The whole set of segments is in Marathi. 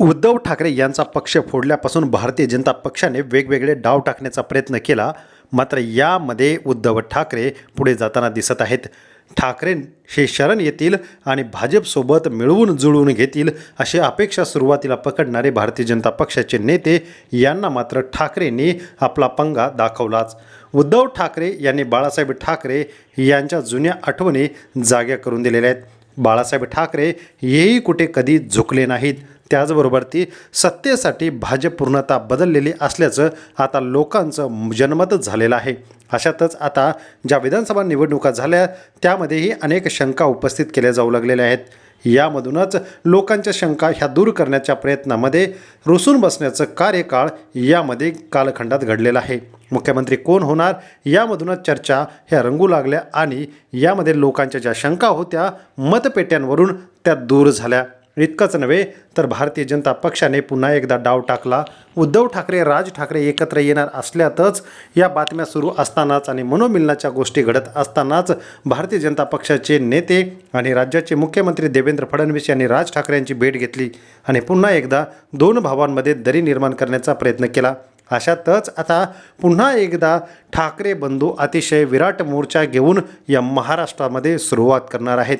उद्धव ठाकरे यांचा पक्ष फोडल्यापासून भारतीय जनता पक्षाने वेगवेगळे डाव टाकण्याचा प्रयत्न केला मात्र यामध्ये उद्धव ठाकरे पुढे जाताना दिसत आहेत. ठाकरे हे शरण येतील आणि भाजपसोबत मिळवून जुळवून घेतील अशी अपेक्षा सुरुवातीला पकडणारे भारतीय जनता पक्षाचे नेते यांना मात्र ठाकरेंनी आपला पंगा दाखवलाच. उद्धव ठाकरे यांनी बाळासाहेब ठाकरे यांच्या जुन्या आठवणी जाग्या करून दिलेल्या आहेत. बाळासाहेब ठाकरे हेही कुठे कधी झुकले नाहीत. त्याचबरोबर ती सत्तेसाठी भाजप पूर्णता बदललेली असल्याचं आता लोकांचं जनमतच झालेलं आहे. अशातच आता ज्या विधानसभा निवडणुका झाल्या त्यामध्येही अनेक शंका उपस्थित केल्या जाऊ लागलेल्या आहेत. यामधूनच लोकांच्या शंका ह्या दूर करण्याच्या प्रयत्नामध्ये रुसून बसण्याचं कार्यकाळ यामध्ये कालखंडात घडलेलं आहे. मुख्यमंत्री कोण होणार यामधूनच चर्चा ह्या रंगू लागल्या आणि यामध्ये लोकांच्या ज्या शंका होत्या मतपेट्यांवरून त्या दूर झाल्या. इतकंच नव्हे तर भारतीय जनता पक्षाने पुन्हा एकदा डाव टाकला. उद्धव ठाकरे राज ठाकरे एकत्र येणार असल्यातच या बातम्या सुरू असतानाच आणि मनोमिलनाच्या गोष्टी घडत असतानाच भारतीय जनता पक्षाचे नेते आणि राज्याचे मुख्यमंत्री देवेंद्र फडणवीस यांनी राज ठाकरे यांची भेट घेतली आणि पुन्हा एकदा दोन भावांमध्ये दरी निर्माण करण्याचा प्रयत्न केला. अशातच आता पुन्हा एकदा ठाकरे बंधू अतिशय विराट मोर्चा घेऊन या महाराष्ट्रामध्ये सुरुवात करणार आहेत.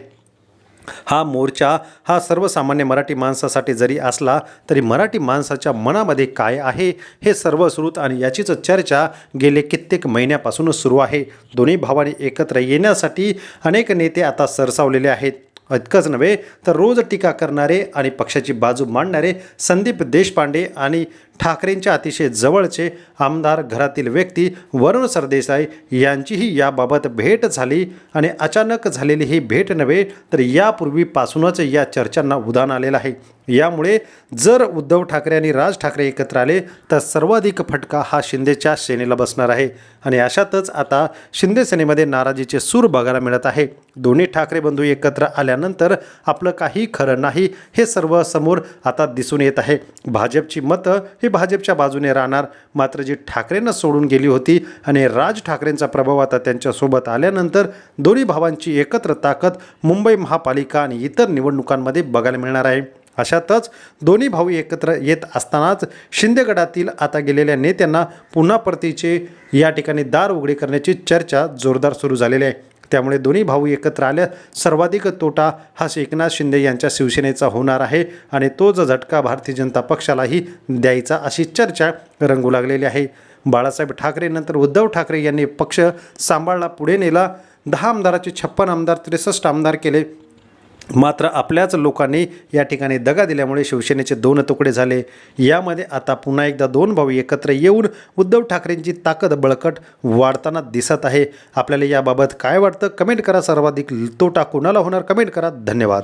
हा मोर्चा हा सर्वसामान्य मराठी माणसासाठी जरी असला तरी मराठी माणसाच्या मनामध्ये काय आहे हे सर्व सुरूत आणि याचीच चर्चा गेले कित्येक महिन्यापासून सुरू आहे. दोन्ही भावांनी एकत्र येण्यासाठी अनेक नेते आता सरसावलेले आहेत. इतकंच नव्हे तर रोज टीका करणारे आणि पक्षाची बाजू मांडणारे संदीप देशपांडे आणि ठाकरेंच्या अतिशय जवळचे आमदार घरातील व्यक्ती वरुण सरदेसाई यांचीही याबाबत भेट झाली आणि अचानक झालेली ही भेट नव्हे तर यापूर्वीपासूनच या चर्चांना उदान आलेलं आहे. यामुळे जर उद्धव ठाकरे आणि राज ठाकरे एकत्र आले तर सर्वाधिक फटका हा शिंदेच्या सेनेला बसणार आहे. आणि अशातच आता शिंदे सेनेमध्ये नाराजीचे सूर बघायला मिळत आहे. दोन्ही ठाकरे बंधू एकत्र आल्यानंतर आपलं काही खरं नाही हे सर्व समोर आता दिसून येत आहे. भाजपची मतं हे भाजपच्या बाजूने राहणार. मात्र जी ठाकरेंना सोडून गेली होती आणि राज ठाकरेंचा प्रभाव आता त्यांच्यासोबत आल्यानंतर दोन्ही भावांची एकत्र ताकद मुंबई महापालिका आणि इतर निवडणुकांमध्ये बघायला मिळणार आहे. अशातच दोन्ही भाऊ एकत्र येत असतानाच शिंदेगडातील आता गेलेल्या नेत्यांना पुन्हा परतीचे या ठिकाणी दार उघडे करण्याची चर्चा जोरदार सुरू झालेली आहे. त्यामुळे दोन्ही भाऊ एकत्र आल्या सर्वाधिक तोटा हा एकनाथ शिंदे यांच्या शिवसेनेचा होणार आहे आणि तोच झटका भारतीय जनता पक्षालाही द्यायचा अशी चर्चा रंगू लागलेली आहे. बाळासाहेब ठाकरे नंतर उद्धव ठाकरे यांनी पक्ष सांभाळला पुढे नेला. दहा आमदाराचे छप्पन आमदार त्रेसष्ट आमदार केले. मात्र आपल्याच लोकांनी या ठिकाणी दगा दिल्यामुळे शिवसेनेचे दोन तुकडे झाले. यामध्ये आता पुन्हा एकदा दोन भाऊ एकत्र येऊन उद्धव ठाकरेंची ताकद बळकट वाढताना दिसत आहे. आपल्याला याबाबत काय वाटतं? कमेंट करा. सर्वाधिक तोटा कुणाला होणार? कमेंट करा. धन्यवाद.